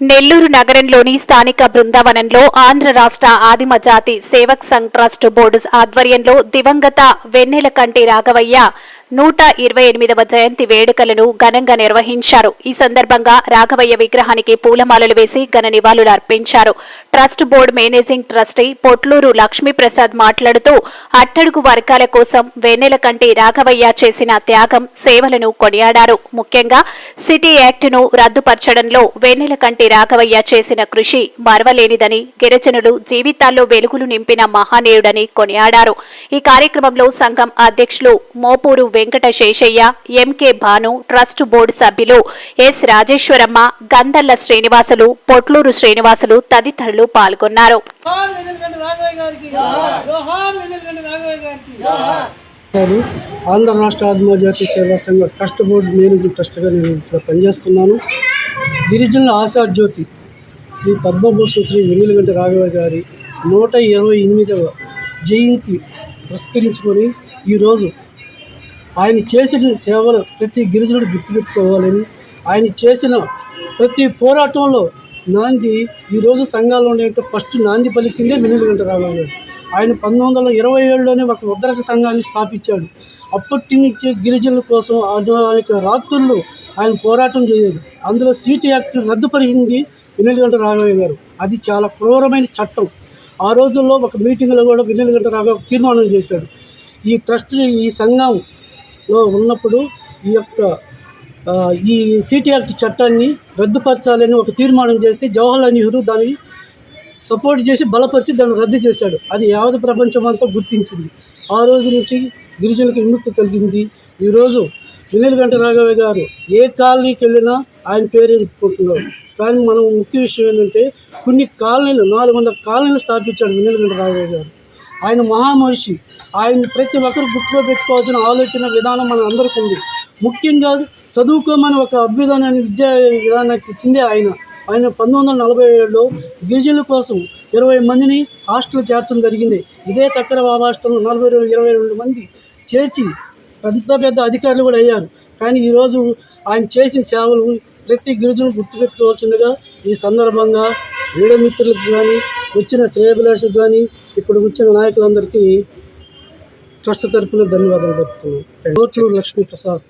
నెల్లూరు నగరంలోని స్థానిక బృందావనంలో ఆంధ్ర రాష్ట్ర ఆదిమ జాతి సేవక్ సంఘ్ ట్రస్ట్ బోర్డు ఆధ్వర్యంలో దివంగత వెన్నెల కంటి రాఘవయ్య నూట ఇరవై ఎనిమిదవ జయంతి వేడుకలను ఘనంగా నిర్వహించారు. ఈ సందర్భంగా రాఘవయ్య విగ్రహానికి పూలమాలలు వేసి ఘన నివాళులు అర్పించారు. Trust board managing trustee Potluru Lakshmiprasad మాట్లాడుతూ అట్టడుగు వర్గాల కోసం వెన్నెలకంటి రాఘవయ్య చేసిన త్యాగం సేవలను కొనియాడారు. ముఖ్యంగా సిటీ యాక్టును రద్దుపరచడంలో వెన్నెలకంటి రాఘవయ్య చేసిన కృషి మరవలేనిదని గిరిజనులు జీవితాల్లో వెలుగులు నింపిన మహానీయుడని కొనియాడారు. ఈ కార్యక్రమంలో సంఘం అధ్యక్షులు Mopuru Venkata Seshaiah MK Bhanu trust board సభ్యులు ఎస్ రాజేశ్వరమ్మ గందల్ల శ్రీనివాసులు పొట్లూరు శ్రీనివాసులు తదితరులు పాల్గొన్నారు. ఆంధ్ర రాష్ట్ర ఆదిమ జాతి సేవా సంఘ ట్రస్ట్ బోర్డు మేనేజింగ్ ట్రస్ట్గా నేను ఇక్కడ పనిచేస్తున్నాను. గిరిజనుల ఆశాజ్యోతి శ్రీ పద్మభూషణ్ శ్రీ వెన్నెలగంట రాఘవ గారి నూట ఇరవై ఎనిమిదవ జయంతి పురస్కరించుకొని ఈరోజు ఆయన చేసిన సేవలు ప్రతి గిరిజనుడు గుర్తుపెట్టుకోవాలని ఆయన చేసిన ప్రతి పోరాటంలో నాంది ఈరోజు సంఘాల్లో ఉండే ఫస్ట్ నాంది పలికిందే వెన్నెలగంట రాఘవ ఆయన పంతొమ్మిది వందల ఇరవై ఏడులోనే ఒక ఉద్రక సంఘాన్ని స్థాపించాడు. అప్పటి నుంచి గిరిజనుల కోసం అనేక రాత్రుల్లో ఆయన పోరాటం చేయలేదు అందులో సీటీ యాక్ట్ రద్దుపరిచింది వెన్నెలగంట రాఘవయ్య గారు. అది చాలా క్రూరమైన చట్టం. ఆ రోజుల్లో ఒక మీటింగ్లో కూడా వెన్నెలగంట రాఘవ తీర్మానం చేశాడు. ఈ ట్రస్ట్ ఈ సంఘం లో ఉన్నప్పుడు ఈ యొక్క ఈ సిటీ యాక్ట్ చట్టాన్ని రద్దుపరచాలని ఒక తీర్మానం చేస్తే జవహర్లాల్ నెహ్రూ దాన్ని సపోర్ట్ చేసి బలపరిచి దాన్ని రద్దు చేశాడు. అది యావత్ ప్రపంచం అంతా గుర్తించింది. ఆ రోజు నుంచి గిరిజనులకు విముక్తి కలిగింది. ఈరోజు వినీలగంట రాఘవయ్య గారు ఏ కాలనీకి వెళ్ళినా ఆయన పేరే చెప్పుకుంటున్నారు. కానీ మనం ముఖ్య విషయం ఏంటంటే కొన్ని కాలనీలు నాలుగు వందల కాలనీలు స్థాపించాడు వినీలగంట రాఘవయ్య గారు. ఆయన మహామనిషి ఆయన ప్రతి ఒక్కరు గుర్తులో పెట్టుకోవాల్సిన ఆలోచన విధానం మన అందరికీ ఉంది. ముఖ్యంగా చదువుకోమని ఒక అభ్యుదనాన్ని విద్యా విధానానికి ఇచ్చిందే ఆయన. ఆయన పంతొమ్మిది వందల నలభై ఏడులో గిరిజనుల కోసం ఇరవై మందిని హాస్టల్ చేర్చడం జరిగింది. ఇదే తక్కర బాబా హాస్టల్లో నలభై రెండు ఇరవై రెండు మంది చేర్చి పెద్ద పెద్ద అధికారులు కూడా అయ్యారు. కానీ ఈరోజు ఆయన చేసిన సేవలు ప్రతి గిరిజను గుర్తుపెట్టుకోవాల్సిందిగా ఈ సందర్భంగా వీడియో మిత్రులకు కానీ వచ్చిన శ్రేయభిలాషకు కానీ ఇప్పుడు వచ్చిన నాయకులందరికీ ట్రస్ట్ తరపున ధన్యవాదాలు చెప్తున్నాను కోచూరు లక్ష్మీప్రసాద్.